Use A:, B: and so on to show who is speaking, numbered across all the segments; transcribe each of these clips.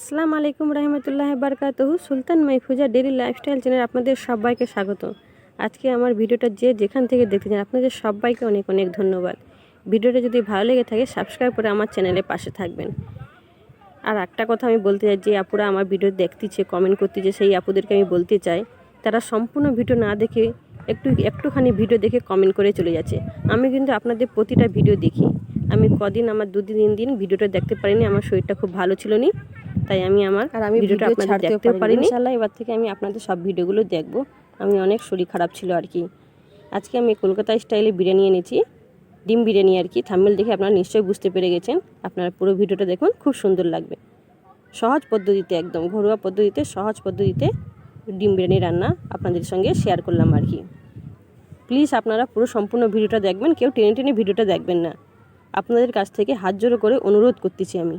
A: আসসালামু আলাইকুম রহমতুল্লাহ বারকাতহু। Sultan Maifuza daily lifestyle channel আপনাদের সবাইকে স্বাগত। আজকে আমার ভিডিওটা যে যেখান থেকে দেখতেছেন, আপনাদের সবাইকে অনেক অনেক ধন্যবাদ। ভিডিওটা যদি ভালো লেগে থাকে সাবস্ক্রাইব করে আমার চ্যানেলের পাশে থাকবেন। আর একটা কথা আমি বলতে চাই, যে আপুরা আমার ভিডিও দেখতেছে কমেন্ট করতেছে সেই আপুদেরকে আমি বলতে চাই, তারা সম্পূর্ণ ভিডিও না দেখে একটু, একটুখানি ভিডিও দেখে কমেন্ট করে চলে যাচ্ছে। আমি কিন্তু আপনাদের প্রতিটা ভিডিও দেখি। আমি কদিন, আমার দুদিন, তিন দিন ভিডিওটা দেখতে পারিনি, আমার শরীরটা খুব ভালো ছিল নি তাই আমি আমার
B: আর আমি
A: ভিডিওটা
B: ভিডিও
A: আপনাদের দেখতে
B: পারিনি।
A: ইনশাল্লাহ এবার থেকে আমি আপনাদের সব ভিডিওগুলো দেখব। আমি অনেক শরীর খারাপ ছিল আর কি। আজকে আমি কলকাতা স্টাইলে বিরিয়ানি এনেছি ডিম বিরিয়ানি আর কি। থাম্বেল দেখে আপনারা নিশ্চয়ই বুঝতে পেরে গেছেন। আপনারা পুরো ভিডিওটা দেখুন খুব সুন্দর লাগবে। সহজ পদ্ধতিতে একদম ঘরোয়া পদ্ধতিতে সহজ পদ্ধতিতে ডিম বিরিয়ানি রান্না আপনাদের সঙ্গে শেয়ার করলাম আর কি। প্লিজ আপনারা পুরো সম্পূর্ণ ভিডিওটা দেখবেন কেউ টেনে টেনে ভিডিওটা দেখবেন না। আপনাদের কাছ থেকে হাত জোড়ো করে অনুরোধ করতেছি আমি।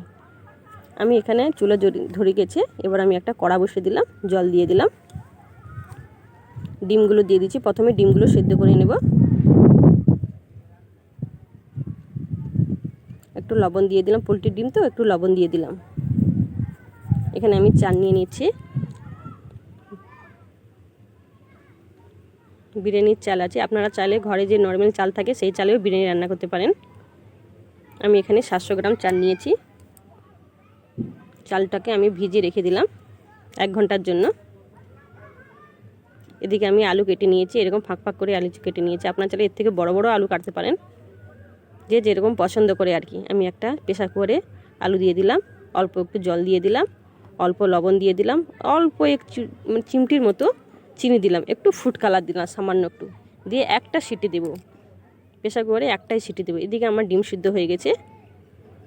A: আমি এখানে চুলা ধরে গেছে। এবার আমি একটা কড়া বসে দিলাম, জল দিয়ে দিলাম। ডিমগুলো দিয়ে দিচ্ছি। প্রথমে ডিমগুলো সেদ্ধ করে নেব। একটু লবণ দিয়ে দিলাম। পোলট্রির ডিম তো, একটু লবণ দিয়ে দিলাম। এখানে আমি চাল নিয়ে নিচ্ছি। বিরিয়ানির চাল আছে। আপনারা চালে ঘরে যে নর্মাল চাল থাকে, সেই চালেও বিরিয়ানি রান্না করতে পারেন। আমি এখানে সাতশো গ্রাম চাল নিয়েছি। চালটাকে আমি ভিজিয়ে রেখে দিলাম এক ঘণ্টার জন্য। এদিকে আমি আলু কেটে নিয়েছি, এরকম ফাঁক ফাঁক করে আলু কেটে নিয়েছি। আপনার চাইলে এর থেকে বড় বড় আলু কাটতে পারেন। যে যেরকম পছন্দ করে আর কি। আমি একটা প্রেশার করে আলু দিয়ে দিলাম, অল্প একটু জল দিয়ে দিলাম, অল্প লবণ দিয়ে দিলাম, অল্প এক মানে চিমটির মতো চিনি দিলাম। একটু ফুড কালার দিলাম, সামান্য একটু। দিয়ে একটা সিটি দেবো। প্রেশার করে একটাই সিটি দেবো। এদিকে আমার ডিম সিদ্ধ হয়ে গেছে।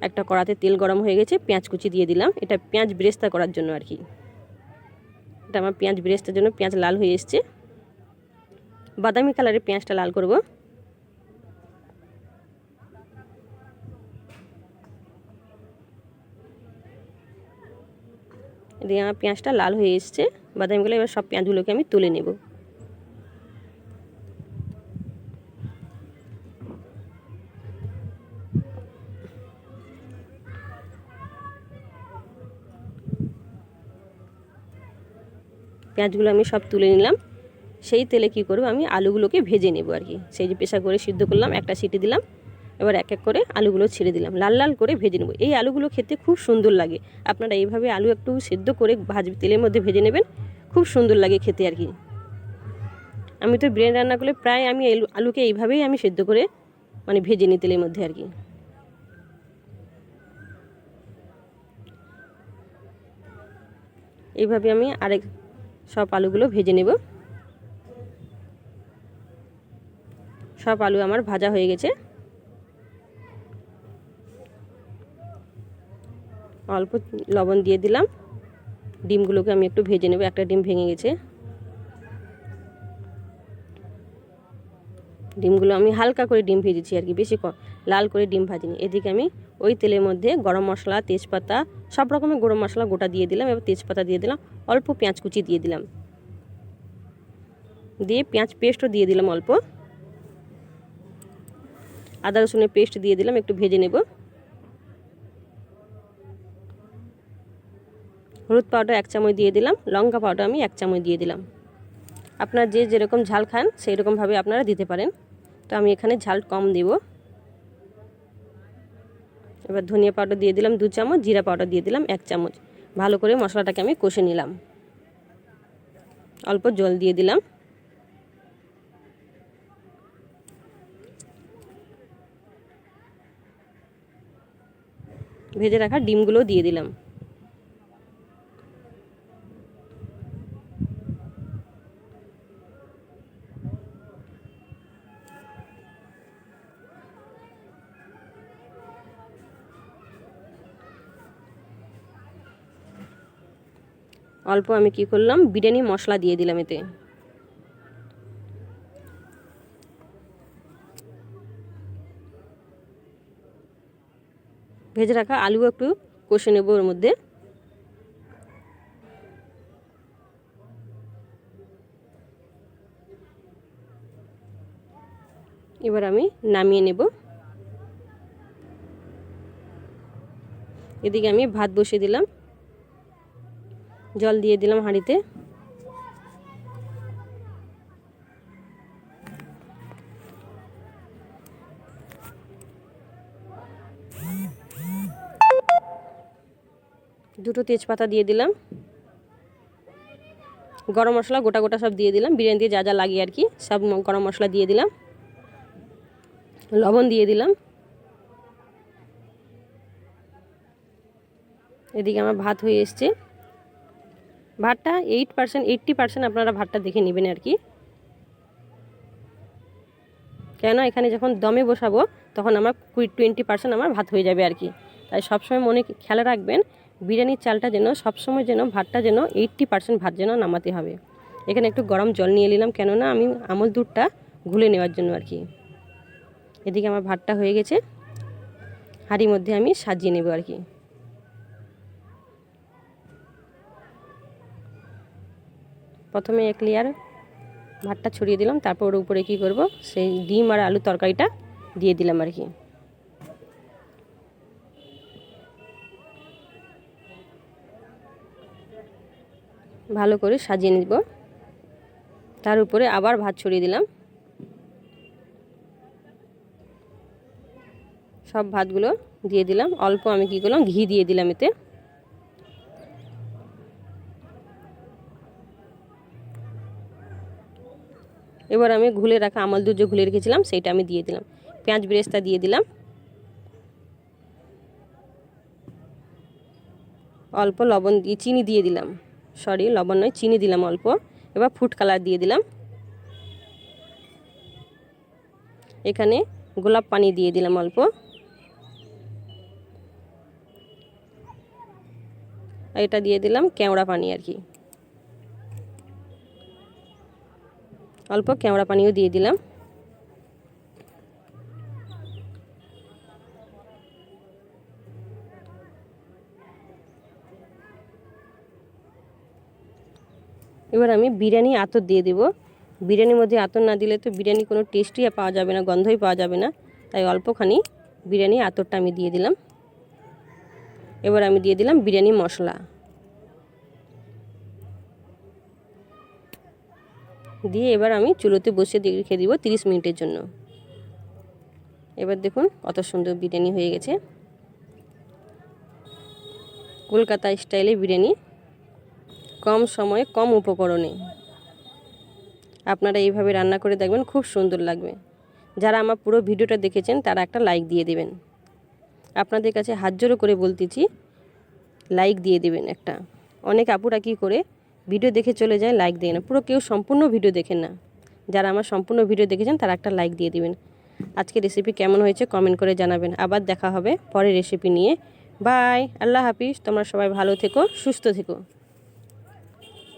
A: একটা কড়াতে তেল গরম হয়ে গেছে, পেঁয়াজ কুচি দিয়ে দিলাম। এটা পেঁয়াজ ব্রেস্তা করার জন্য আর কি। এটা আমার পেঁয়াজ ব্রেস্তার জন্য পেঁয়াজ লাল হয়ে এসছে। বাদামি কালারের পেঁয়াজটা লাল করব। দিয়ে আমার পেঁয়াজটা লাল হয়ে এসছে। বাদামি কালার, এবার সব পেঁয়াজগুলোকে আমি তুলে নেব। পেঁয়াজগুলো আমি সব তুলে নিলাম। সেই তেলে কি করব? আমি আলুগুলোকে ভেজে নেব আর কি। সেই যে পেশা করে সিদ্ধ করলাম, একটা সিটি দিলাম। এবার এক এক করে আলুগুলো ছেড়ে দিলাম। লাল লাল করে ভেজে নেব। এই আলুগুলো খেতে খুব সুন্দর লাগে। আপনারা এইভাবে আলু একটু সিদ্ধ করে ভাজ, তেলের মধ্যে ভেজে নেবেন। খুব সুন্দর লাগে খেতে আর কি। আমি তো বিরিয়ানি রান্না করলে প্রায় আমি আলু আলুকে এইভাবেই আমি সেদ্ধ করে মানে ভেজে নিই তেলের মধ্যে আর কি। এইভাবে আমি আরেক সব আলুগুলো ভেজে নেব। সব আলু আমার ভাজা হয়ে গেছে। অল্প লবণ দিয়ে দিলাম। ডিমগুলোকে আমি একটু ভেজে নেব, একটা ডিম ভেঙে গেছে। ডিমগুলো আমি হালকা করে ডিম ভেজেছি আর কি, বেশি লাল করে ডিম ভাজিনি। এদিকে আমি ওই তেলের মধ্যে গরম মশলা, তেজপাতা, সব রকমের গরম মশলা গোটা দিয়ে দিলাম, এবার তেজপাতা দিয়ে দিলাম, অল্প পেঁয়াজ কুচি দিয়ে দিলাম। দিয়ে পেঁয়াজ পেস্টও দিয়ে দিলাম অল্প। আদা রসুনের পেস্ট দিয়ে দিলাম, একটু ভেজে নেব। হলুদ পাউডার এক চামচ দিয়ে দিলাম, লঙ্কা পাউডার আমি এক চামচ দিয়ে দিলাম। আপনার যে যেরকম ঝাল খান সেই রকমভাবে আপনারা দিতে পারেন। তো আমি এখানে ঝাল কম দেব। এবার ধনিয়া পাউডার দিয়ে দিলাম দু চামচ, জিরা পাউডার দিয়ে দিলাম এক চামচ। ভালো করে মশলাটাকে আমি কষে নিলাম। অল্প জল দিয়ে দিলাম। ভেজে রাখা ডিমগুলো দিয়ে দিলাম। অল্প আমি কি করলাম? বিরিয়ানি মশলা দিয়ে দিলাম এতে। ভেজে রাখা আলু একটু কষে নেব ওর মধ্যে। এবার আমি নামিয়ে নেব। এদিকে আমি ভাত বসিয়ে দিলাম। জল দিয়ে দিলাম হাঁড়িতে। দুটো তেজপাতা দিয়ে দিলাম। গরম মশলা গোটা গোটা সব দিয়ে দিলাম। বিরিয়ানি দিয়ে যা যা লাগে আর কি, সব গরম মশলা দিয়ে দিলাম। লবণ দিয়ে দিলাম। এদিকে আমার ভাত হয়ে এসছে। ভাতটা এইট পার্সেন্ট এইট্টি পার্সেন্ট আপনারা ভাতটা দেখে নেবেন আর কি। কেন? এখানে যখন দমে বসাবো, তখন আমার কুড়ি টোয়েন্টি পার্সেন্ট আমার ভাত হয়ে যাবে আর কি। তাই সবসময় মনে খেয়াল রাখবেন, বিরিয়ানির চালটা যেন সবসময় যেন ভাতটা যেন এইট্টি পার্সেন্ট ভাত যেন নামাতে হবে। এখানে একটু গরম জল নিয়ে নিলাম, কেননা আমি আমল দুধটা ঘুলে নেওয়ার জন্য আর কি। এদিকে আমার ভাতটা হয়ে গেছে। হাঁড়ির মধ্যে আমি সাজিয়ে নেব আর কি। প্রথমে এক লেয়ার ভাতটা ছড়িয়ে দিলাম, তারপর ওর উপরে কী করব? সেই ডিম আর আলু তরকারিটা দিয়ে দিলাম আর কি। ভালো করে সাজিয়ে নিব। তার উপরে আবার ভাত ছড়িয়ে দিলাম। সব ভাতগুলো দিয়ে দিলাম। অল্প আমি কী করলাম? ঘি দিয়ে দিলাম এতে। এবার আমি ঘুলে রাখা আমল দুধ যে ঘুলে রেখেছিলাম, সেইটা আমি দিয়ে দিলাম। পেঁয়াজ বেরেস্তা দিয়ে দিলাম। অল্প লবণ দিয়ে চিনি দিয়ে দিলাম। সরি লবণ নয়, চিনি দিলাম অল্প। এবার ফুড কালার দিয়ে দিলাম। এখানে গোলাপ পানি দিয়ে দিলাম অল্প। এটা দিয়ে দিলাম কেওড়া পানি আর কি। অল্প কেওড়া পানিও দিয়ে দিলাম। এবার আমি বিরিয়ানি আতর দিয়ে দেব। বিরিয়ানির মধ্যে আতর না দিলে তো বিরিয়ানি কোনো টেস্টই পাওয়া যাবে না, গন্ধই পাওয়া যাবে না। তাই অল্পখানি বিরিয়ানি আতরটা আমি দিয়ে দিলাম। এবার আমি দিয়ে দিলাম বিরিয়ানি মশলা। দিয়ে এবার আমি চুলোতে দিয়ে রেখে দিব তিরিশ মিনিটের জন্য। এবার দেখুন কত সুন্দর বিরিয়ানি হয়ে গেছে। কলকাতা স্টাইলে বিরিয়ানি, কম সময়ে, কম উপকরণে। আপনারা এইভাবে রান্না করে দেখবেন, খুব সুন্দর লাগবে। যারা আমার পুরো ভিডিওটা দেখেছেন, তারা একটা লাইক দিয়ে দেবেন। আপনাদের কাছে হাত জোড়ো করে বলতেছি লাইক দিয়ে দেবেন একটা। অনেক আপুরা কী করে ভিডিও দেখে চলে যায় লাইক দিয়ে না। পুরো কেউ সম্পূর্ণ ভিডিও দেখেন না। যারা আমার সম্পূর্ণ ভিডিও দেখেছেন, তারা একটা লাইক দিয়ে দিবেন। আজকে রেসিপি কেমন হয়েছে কমেন্ট করে জানাবেন। আবার দেখা হবে পরে রেসিপি নিয়ে। বাই আল্লাহ হাফিজ। তোমরা সবাই ভালো থেকো, সুস্থ থেকো।